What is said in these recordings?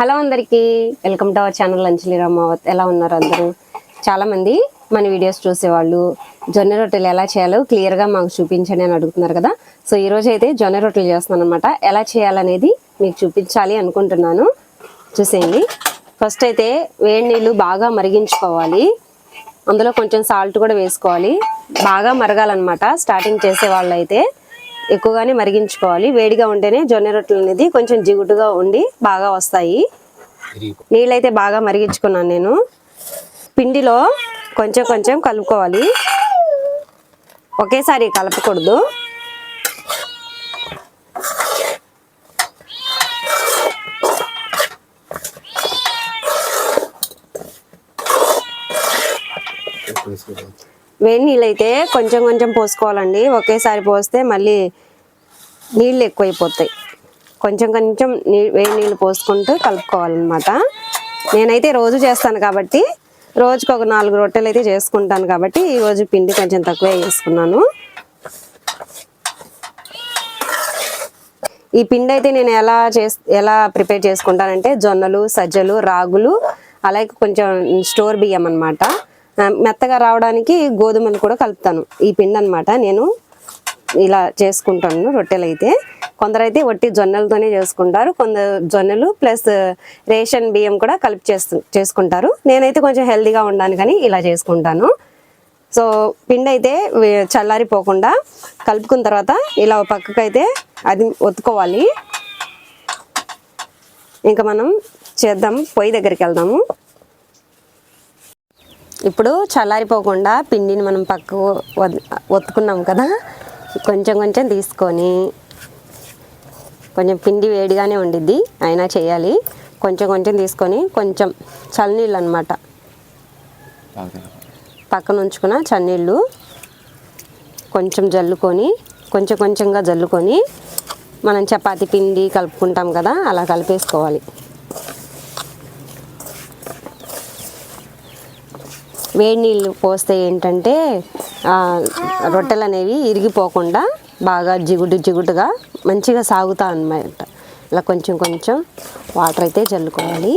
Hello అందరికీ. Welcome to our channel Anjali Ramavath. ఎలా ఉన్నారు అందరూ? చాలా మంది మన వీడియోస్ చూసేవాళ్ళు. జొన్న రొట్టెలు ఎలా చేయాలో క్లియర్గా మాకు చూపించండి అని అడుగుతున్నారు కదా. సో ఈ రోజు అయితే జొన్న రొట్టెలు చేస్తున్నాను అనమాట ఎలా చేయాలనేది మీకు చూపించాలి అనుకుంటున్నాను. చూసేయండి. ఫస్ట్ అయితే వేడి నీళ్ళు బాగా మరిగించుకోవాలి. అందులో కొంచెం సాల్ట్ కూడా వేసుకోవాలి. బాగా మరగాలన్నమాట. స్టార్టింగ్ చేసే వాళ్ళు అయితే ఎక్కువగానే మరిగించుకోవాలి. వేడిగా ఉంటేనే జొన్న రొట్టెలు అనేది కొంచెం జిగుటుగా ఉండి బాగా వస్తాయి. నీళ్ళైతే బాగా మరిగించుకున్నాను నేను. పిండిలో కొంచెం కొంచెం కలుపుకోవాలి. ఒకేసారి కలపకూడదు. వేడి నీళ్ళైతే కొంచెం కొంచెం పోసుకోవాలండి. ఒకేసారి పోస్తే మళ్ళీ నీళ్ళు ఎక్కువైపోతాయి. కొంచెం కొంచెం నీ వేడి నీళ్ళు పోసుకుంటూ కలుపుకోవాలన్నమాట. నేనైతే రోజు చేస్తాను కాబట్టి రోజుకి ఒక నాలుగు రొట్టెలు అయితే చేసుకుంటాను కాబట్టి ఈ రోజు పిండి కొంచెం తక్కువే వేసుకున్నాను. ఈ పిండి అయితే నేను ఎలా చేస్ ఎలా ప్రిపేర్ చేసుకుంటానంటే జొన్నలు సజ్జలు రాగులు అలాగే కొంచెం స్టోర్ బియ్యం అనమాట మెత్తగా రావడానికి గోధుమలు కూడా కలుపుతాను. ఈ పిండి అనమాట నేను ఇలా చేసుకుంటాను రొట్టెలు అయితే కొందరైతే వట్టి జొన్నలతోనే చేసుకుంటారు. కొందరు జొన్నలు ప్లస్ రేషన్ బియ్యం కూడా కలిపి చేస్తు చేసుకుంటారు. నేనైతే కొంచెం హెల్దీగా ఉండడానికి కానీ ఇలా చేసుకుంటాను. సో పిండి అయితే చల్లారిపోకుండా కలుపుకున్న తర్వాత ఇలా పక్కకు అయితే అది ఒత్తుకోవాలి. ఇంకా మనం చేద్దాం. పొయ్యి దగ్గరికి వెళ్దాము. ఇప్పుడు చల్లారిపోకుండా పిండిని మనం పక్కకు ఒత్తుకున్నాం కదా. కొంచెం కొంచెం తీసుకొని కొంచెం పిండి వేడిగానే ఉండిద్ది అయినా చేయాలి. కొంచెం కొంచెం తీసుకొని కొంచెం చల్లనీళ్ళు అనమాట పక్కన ఉంచుకున్న చన్నీళ్ళు కొంచెం జల్లుకొని కొంచెం కొంచెంగా జల్లుకొని మనం చపాతి పిండి కలుపుకుంటాం కదా అలా కలిపేసుకోవాలి. వేడి నీళ్ళు పోస్తే ఏంటంటే రొట్టెలు అనేవి ఇరిగిపోకుండా బాగా జిగుడు జిగుడుగా మంచిగా సాగుతా అన్నమాట. ఇలా కొంచెం కొంచెం వాటర్ అయితే జల్లుకోవాలి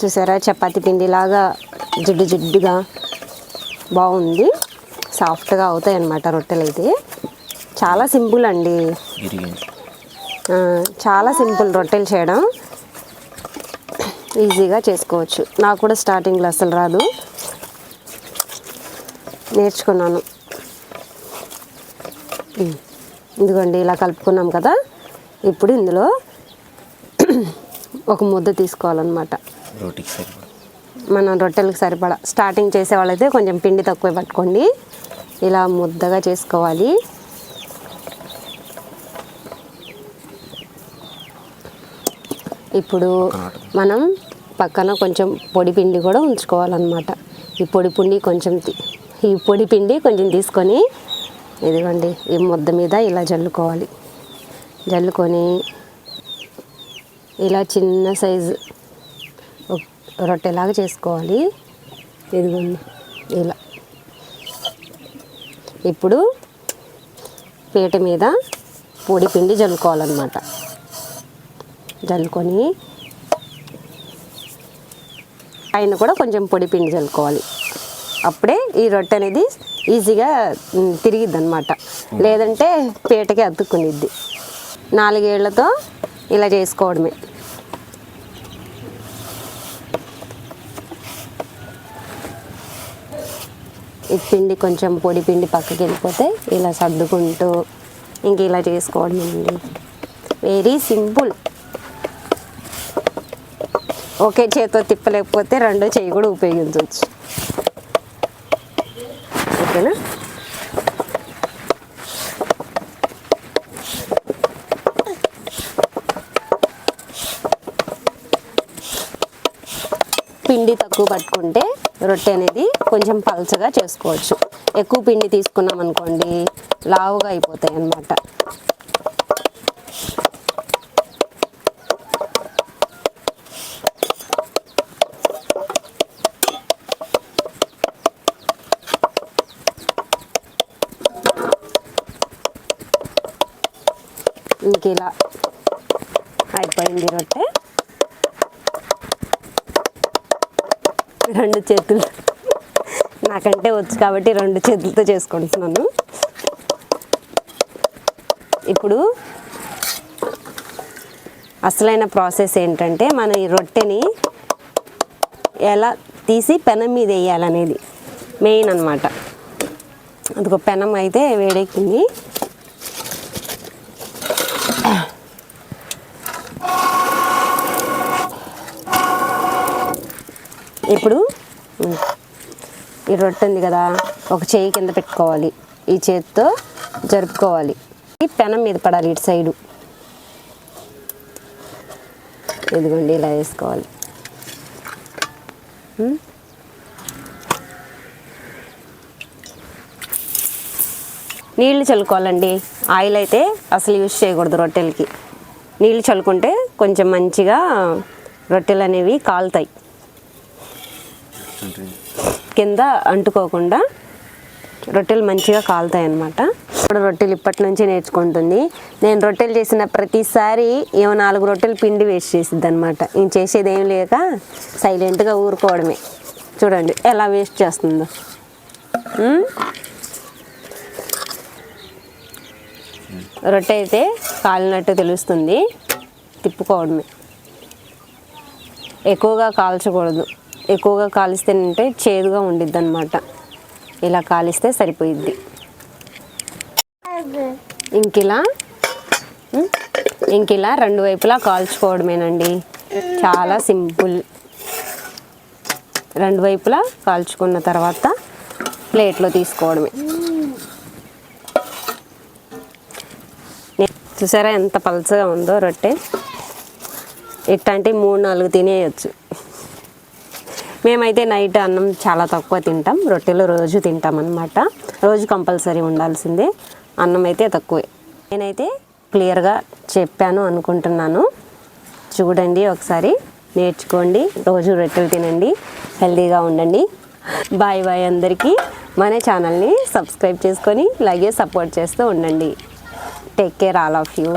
చూసారా? చపాతి పిండిలాగా జిడ్డు జిడ్డుగా బాగుంది. సాఫ్ట్గా అవుతాయి అన్నమాట రొట్టెలు అయితే చాలా సింపుల్ అండి. చాలా సింపుల్ రొట్టెలు చేయడం. ఈజీగా చేసుకోవచ్చు. నాకు కూడా స్టార్టింగ్లో అసలు రాదు. నేర్చుకున్నాను. ఇదిగోండి ఇలా కలుపుకున్నాం కదా? ఇప్పుడు ఇందులో ఒక ముద్ద తీసుకోవాలన్నమాట. మనం రొట్టెలకు సరిపడా. స్టార్టింగ్ చేసే వాళ్ళైతే కొంచెం పిండి తక్కువ పట్టుకోండి. ఇలా ముద్దగా చేసుకోవాలి. ఇప్పుడు మనం పక్కన కొంచెం పొడి పిండి కూడా ఉంచుకోవాలన్నమాట. ఈ పొడి పిండి కొంచెం ఈ పొడి పిండి కొంచెం తీసుకొని ఇదిగోండి ఈ ముద్ద మీద ఇలా జల్లుకోవాలి. జల్లుకొని ఇలా చిన్న సైజు రొట్టెలాగా చేసుకోవాలి. ఇదిగోండి ఇలా. ఇప్పుడు పీట మీద పొడి పిండి జల్లుకోవాలన్నమాట. జల్లుకొని పైన కూడా కొంచెం పొడి పిండి జల్లుకోవాలి అప్పుడే ఈ రొట్టె అనేది ఈజీగా తిరిగిద్ది అనమాట లేదంటే పీటకి అతుక్కునిద్ది. నాలుగేళ్ళతో ఇలా చేసుకోవడమే. ఈ పిండి కొంచెం పొడి పిండి పక్కకి వెళ్ళిపోతే ఇలా సర్దుకుంటూ ఇంక ఇలా చేసుకోవడమేనండి. వెరీ సింపుల్ ఒకే చేతితో తిప్పలేకపోతే రెండో చేయి కూడా ఉపయోగించవచ్చు. ఓకేనా? పిండి తక్కువ పట్టుకుంటే రొట్టె అనేది కొంచెం పలచగా చేసుకోవచ్చు. ఎక్కువ పిండి తీసుకున్నాం అనుకోండి లావుగా అయిపోతాయి అన్నమాట ఇంక ఇలా అయిపోయింది రొట్టె. రెండు చేతులు. నాకంటే వచ్చు కాబట్టి రెండు చేతులతో చేసుకుంటున్నాను. ఇప్పుడు అసలైన ప్రాసెస్ ఏంటంటే మనం ఈ రొట్టెని ఎలా తీసి పెనం మీద వేయాలనేది మెయిన్ అనమాట అందుకో పెనం అయితే వేడెక్కింది ఇప్పుడు ఉమ్, ఈ రొట్టె ఉంది కదా ఒక చేయి కింద పెట్టుకోవాలి. ఈ చేతితో జరుపుకోవాలి. ఈ పెనం మీద పడాలి ఇటు సైడు. ఇదిగోండి ఇలా వేసుకోవాలి. నీళ్ళు నీళ్ళు చల్లుకోవాలండి. ఆయిల్ అయితే అసలు యూజ్ చేయకూడదు రొట్టెలకి. నీళ్ళు చల్లుకుంటే కొంచెం మంచిగా రొట్టెలు అనేవి కాలుతాయి కింద అంటుకోకుండా రొట్టెలు మంచిగా కాలుతాయి అన్నమాట ఇప్పుడు రొట్టెలు ఇప్పటి నుంచే నేర్చుకుంటుంది. నేను రొట్టెలు చేసిన ప్రతిసారి ఏమో నాలుగు రొట్టెలు పిండి వేస్ట్ చేసిద్ది అనమాట నేను చేసేది ఏం లేక సైలెంట్గా ఊరుకోవడమే. చూడండి ఎలా వేస్ట్ చేస్తుందో. రొట్టె అయితే కాలినట్టు తెలుస్తుంది. తిప్పుకోవడమే. ఎక్కువగా కాల్చకూడదు. ఎక్కువగా కాలిస్తేనంటే చేదుగా ఉండిద్ది అనమాట ఇలా కాలిస్తే సరిపోయిద్ది. ఇంకిలా ఇంకిలా రెండు వైపులా కాల్చుకోవడమేనండి. చాలా సింపుల్. రెండు వైపులా కాల్చుకున్న తర్వాత ప్లేట్లో తీసుకోవడమే. చూసారా ఎంత పలచగా ఉందో రొట్టె? ఇట్లాంటి మూడు నాలుగు తినేయచ్చు. మేమైతే నైట్ అన్నం చాలా తక్కువ తింటాం. రొట్టెలు రోజు తింటాం అనమాట రోజు కంపల్సరీ ఉండాల్సిందే. అన్నం అయితే తక్కువే. నేనైతే క్లియర్గా చెప్పాను అనుకుంటున్నాను. చూడండి ఒకసారి. నేర్చుకోండి. రోజు రొట్టెలు తినండి. హెల్తీగా ఉండండి. బాయ్ బాయ్ అందరికీ. మన ఛానల్ని సబ్స్క్రైబ్ చేసుకొని అలాగే సపోర్ట్ చేస్తూ ఉండండి. Take care all of you.